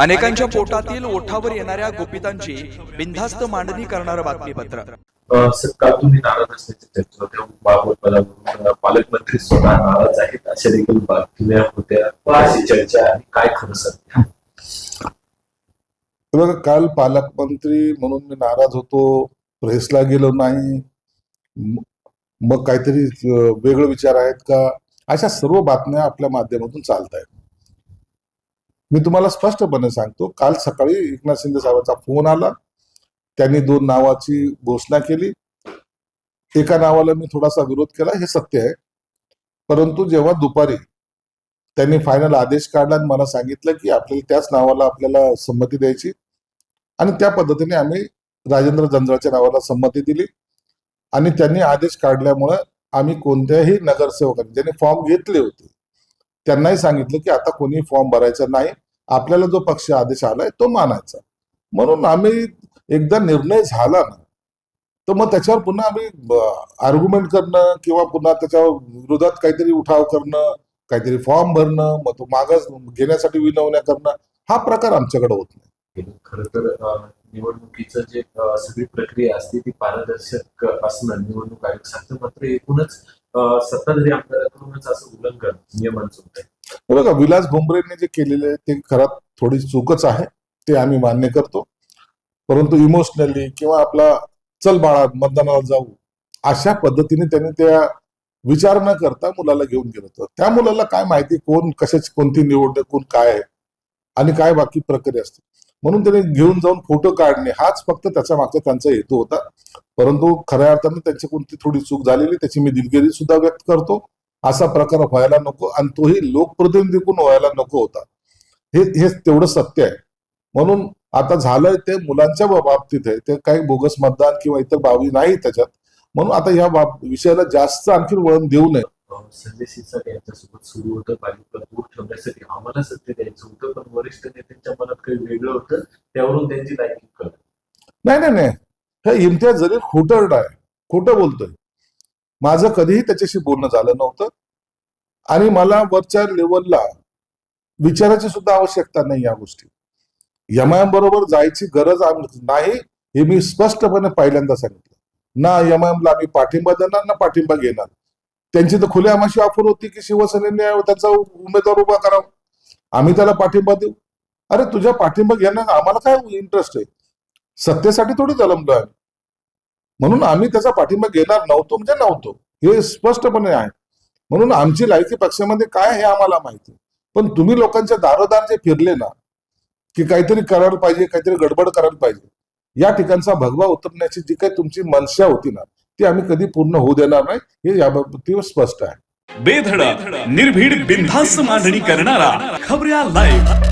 अनेकांच्या पोटातील ओठावर येणाऱ्या गुपितांची बिनधास्त मांडणी करणारं बातमीपत्र. काल तुम्ही नाराज असल्याची चर्चा होत्या पालकमंत्री स्वतः नाराज आहेत. अशा देखील बातम्या होत्या. अशी चर्चा आहे काय खरं बघा काल पालकमंत्री म्हणून मी नाराज होतो. प्रेसला गेलो नाही. म- मग काहीतरी वेगळे विचार आहेत का? अशा सर्व बातम्या आपल्या माध्यमातून चालत आहेत मी तुम्हाला स्पष्टपणे सांगतो काल सकाळी एकनाथ शिंदे साहेबांचा फोन आला. त्यांनी दोन नावाची घोषणा केली. एका नावाला मी थोडासा विरोध केला हे सत्य आहे. परंतु जेव्हा दुपारी त्यांनी फायनल आदेश काढला आणि मला सांगितलं की आपल्याला त्याच नावाला आपल्याला संमती द्यायची आणि त्या पद्धतीने आम्ही राजेंद्र जंजाळच्या नावाला संमती दिली आणि त्यांनी आदेश काढल्यामुळं आम्ही कोणत्याही नगरसेवकांनी ज्यांनी फॉर्म घेतले होते त्यांनाही सांगितलं की आता कोणी फॉर्म भरायचा नाही. आपल्याला जो पक्ष आदेश आलाय तो मानायचा. म्हणून आम्ही एकदा निर्णय झाला ना तर मग त्याच्यावर पुन्हा आम्ही आर्ग्युमेंट करणं किंवा पुन्हा त्याच्या विरोधात काहीतरी उठाव करणं काहीतरी फॉर्म भरणं मग तो मागास घेण्यासाठी विनवण्या करणं हा प्रकार आमच्याकडे होत नाही. खर तर निवडणुकीचं जे सगळी प्रक्रिया असते ती पारदर्शक असणं निवडणूक आयोग सांगतं मात्र एकूणच सत्ताधारी आमदाराकडूनच असं उल्लंघन नियमांचं होत आहे. बघा विलास भोंबरेने जे केलेले ते खराब थोडी चूकच आहे ते आम्ही मान्य करतो. परंतु इमोशनली किंवा आपला चल बाळा मतदानाला जाऊ अशा पद्धतीने त्यांनी त्या विचार न करता मुलाला घेऊन गेलं होतं. त्या मुलाला काय माहिती कोण कशाची कोणती निवड कोण काय आहे आणि काय बाकी प्रक्रिया असते. म्हणून त्याने घेऊन जाऊन फोटो काढणे हाच फक्त त्याच्या मागचा त्यांचा हेतू होता. परंतु खऱ्या अर्थानं त्यांची कोणती थोडी चूक झालेली त्याची मी दिलगिरी सुद्धा व्यक्त करतो. असा प्रकार व्हायला नको आणि तोही लोकप्रतिनिधीकडून व्हायला नको होता. हे हे तेवढं सत्य आहे. म्हणून आता झालंय ते मुलांच्या बाबतीत आहे. ते काही बोगस मतदान किंवा इतर बाबी नाही त्याच्यात. म्हणून आता या बाब विषयाला जास्त आणखी वळण देऊ नये. संजय शिरसाट यांच्यासोबत सुरू होतं. दूर ठेवण्यासाठी आम्हाला सत्य द्यायचं होतं. पण वरिष्ठ नेत्यांच्या मनात काही वेगळं होतं. त्यावरून त्यांची लायकी नाही नाही नाही. हे इम्तियाज जरी खोटरड आहे. खोटं बोलतोय. माझं कधीही त्याच्याशी बोलणं झालं नव्हतं. आणि मला वरच्या लेवलला विचाराची सुद्धा आवश्यकता नाही या गोष्टी. यमायम बरोबर जायची गरज नाही हे मी स्पष्टपणे पहिल्यांदा सांगितलं. ना यमायमला ला आम्ही पाठिंबा देणार ना पाठिंबा घेणार. त्यांची तर खुल्या आमाशी ऑफर होती की शिवसेनेने त्यांचा उमेदवार उभा करावा. आम्ही त्याला पाठिंबा देऊ. अरे तुझ्या पाठिंबा घेण्यात आम्हाला काय इंटरेस्ट आहे? सत्तेसाठी थोडी जलमलो आहे म्हणून आम्ही त्याचा पाठिंबा घेणार नव्हतो म्हणजे नव्हतो. हे स्पष्टपणे आहे. म्हणून आमची लायकी पक्षामध्ये काय हे आम्हाला माहिती पण तुम्ही लोकांच्या दारोदार जे फिरले ना की काहीतरी करायला पाहिजे काहीतरी गडबड करायला पाहिजे या ठिकाणचा भगवा उतरण्याची जी काही तुमची मनशा होती ना ती आम्ही कधी पूर्ण होऊ देणार नाही हे याबाबतीवर स्पष्ट आहे. बेधड निर्भीड बिनधास्त मांडणी करणारा खबऱ्या लाईव्ह